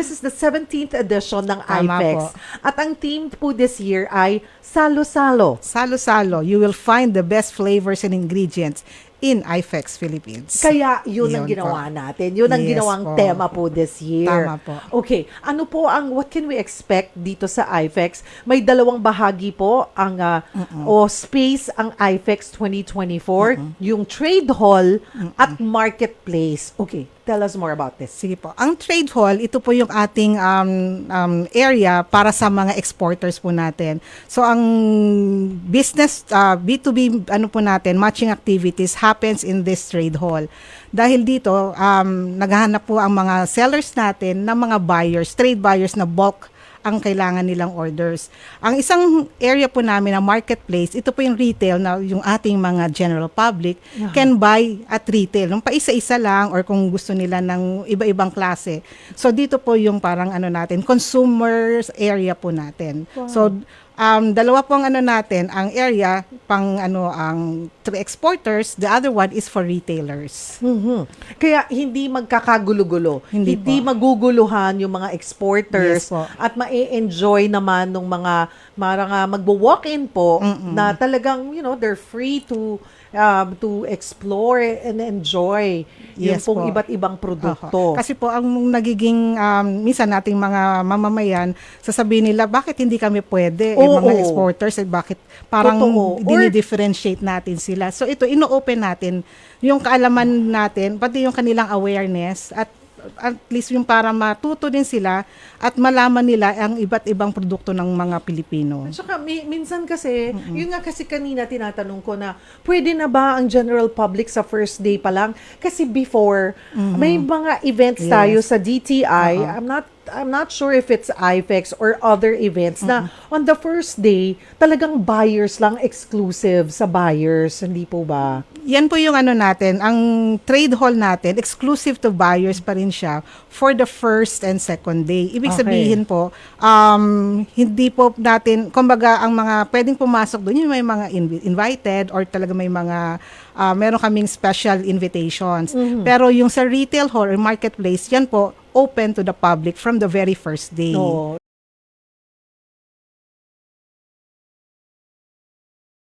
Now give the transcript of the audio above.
this is the 17th edition ng Tama IFEX. po. At ang theme po this year ay Salo-Salo. Salo-salo, you will find the best flavors and ingredients in IFEX Philippines. Kaya yun, ang ginawa po. natin. Yun ang Yes ginawang po. tema po this year. Tama po. Okay. Ano po ang, what can we expect dito sa IFEX? May dalawang bahagi po ang, ah, o space ang IFEX 2024, yung trade hall at marketplace. Okay. Tell us more about this. Sige po. Ang trade hall, ito po yung ating um, um, area para sa mga exporters po natin. So ang business uh, B2B ano po natin, matching activities happens in this trade hall. Dahil dito, um, naghahanap po ang mga sellers natin ng mga buyers, trade buyers na bulk ang kailangan nilang orders. Ang isang area po namin na marketplace, ito po yung retail na yung ating mga general public can buy at retail. Nung paisa-isa lang or kung gusto nila ng iba-ibang klase. So dito po yung parang ano natin, consumers area po natin. So um, dalawa po ang ano natin, ang area pang ano ang to exporters, the other one is for retailers. Mhm. Kaya hindi magkakagulo-gulo. Hindi po. maguguluhan yung mga exporters Yes po. at ma-enjoy naman ng mga marang uh, magbo-walk-in po na talagang, you know, they're free to um, to explore and enjoy yung Yes pong po. iba't ibang produkto. Oho. Kasi po ang nagiging um, minsan nating mga mamamayan sasabihin nila bakit hindi kami pwede yung mga Oo. exporters eh, bakit parang Totoo. Dinidifferentiate natin sila. So ito ino-open natin yung kaalaman natin pati yung kanilang awareness at at least yung para matuto din sila at malaman nila ang iba't ibang produkto ng mga Pilipino. At saka mi- minsan kasi, yun nga kasi kanina tinatanong ko na, pwede na ba ang general public sa first day pa lang? Kasi before, may mga events Yes. tayo sa DTI, I'm not I'm not sure if it's IFEX or other events na on the first day, talagang buyers lang exclusive sa buyers, hindi po ba? Yan po yung ano natin, ang trade hall natin, exclusive to buyers pa rin siya for the first and second day. Ibig Okay. sabihin po, um, hindi po natin, kumbaga ang mga pwedeng pumasok doon, yung may mga invi- invited or talaga may mga, ah, meron kaming special invitations. Mm-hmm. Pero yung sa retail hall or marketplace, yan po, open to the public from the very first day. No.